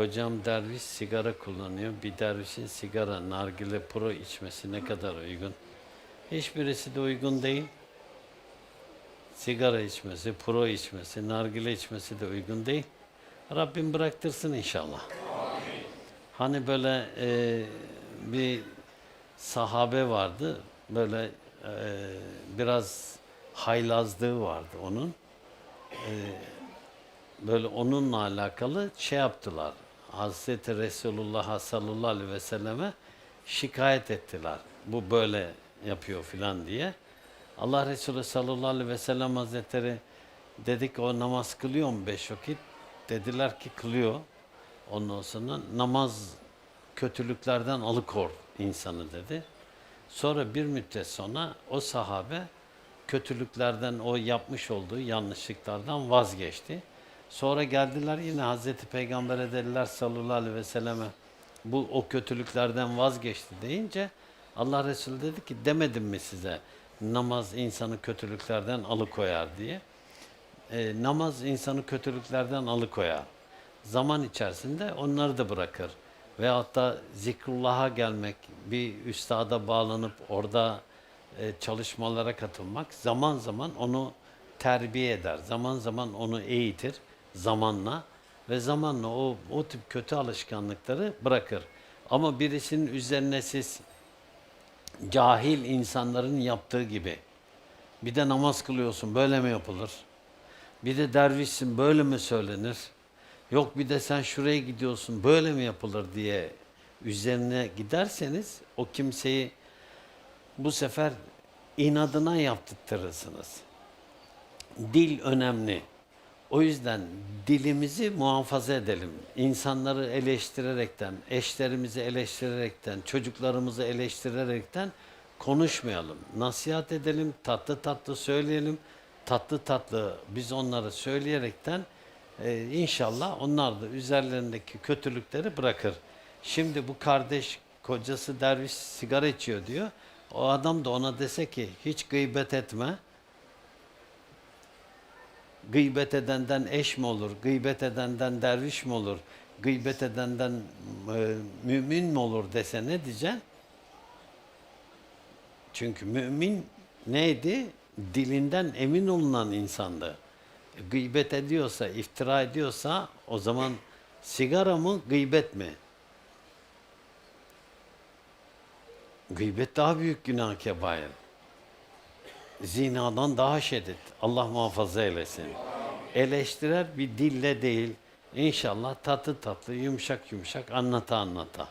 Kocam derviş sigara kullanıyor. Bir dervişin sigara, nargile, pro içmesi ne kadar uygun? Hiçbirisi de uygun değil. Sigara içmesi, pro içmesi, nargile içmesi de uygun değil. Rabbim bıraktırsın inşallah. Hani böyle e, bir sahabe vardı. Böyle e, biraz haylazlığı vardı onun. E, böyle onunla alakalı şey yaptılar. Hazreti Resulullah sallallahu aleyhi ve selleme şikayet ettiler. Bu böyle yapıyor filan diye. Allah Resulü sallallahu aleyhi ve sellem hazretleri dedi ki o namaz kılıyor mu beş vakit? Dediler ki kılıyor. Ondan sonra namaz kötülüklerden alıkor insanı dedi. Sonra bir müddet sonra o sahabe kötülüklerden, o yapmış olduğu yanlışlıklardan vazgeçti. Sonra geldiler yine Hazreti Peygamber'e dediler sallallahu aleyhi ve selleme bu o kötülüklerden vazgeçti deyince Allah Resulü dedi ki demedim mi size namaz insanı kötülüklerden alıkoyar diye. E, namaz insanı kötülüklerden alıkoyar. Zaman içerisinde onları da bırakır. Veyahut da zikrullah'a gelmek, bir üstada bağlanıp orada e, çalışmalara katılmak zaman zaman onu terbiye eder. Zaman zaman onu eğitir zamanla ve zamanla o o tip kötü alışkanlıkları bırakır. Ama birisinin üzerine siz cahil insanların yaptığı gibi bir de namaz kılıyorsun böyle mi yapılır? Bir de dervişsin böyle mi söylenir? Yok bir de sen şuraya gidiyorsun böyle mi yapılır diye üzerine giderseniz o kimseyi bu sefer inadına yaptırtırsınız. Dil önemli. O yüzden dilimizi muhafaza edelim. İnsanları eleştirerekten, eşlerimizi eleştirerekten, çocuklarımızı eleştirerekten konuşmayalım. Nasihat edelim, tatlı tatlı söyleyelim. Tatlı tatlı biz onları söyleyerekten e, inşallah onlar da üzerlerindeki kötülükleri bırakır. Şimdi bu kardeş kocası derviş sigara içiyor diyor. O adam da ona dese ki hiç gıybet etme. Gıybet edenden eş mi olur? Gıybet edenden derviş mi olur? Gıybet edenden e, mümin mi olur dese ne diyeceksin? Çünkü mümin neydi? Dilinden emin olunan insandı. Gıybet ediyorsa, iftira ediyorsa o zaman sigara mı, gıybet mi? Gıybet daha büyük günah kebair. Zinadan daha şiddet. Allah muhafaza eylesin. Eleştirer bir dille değil. İnşallah tatlı tatlı, yumuşak yumuşak anlata anlata.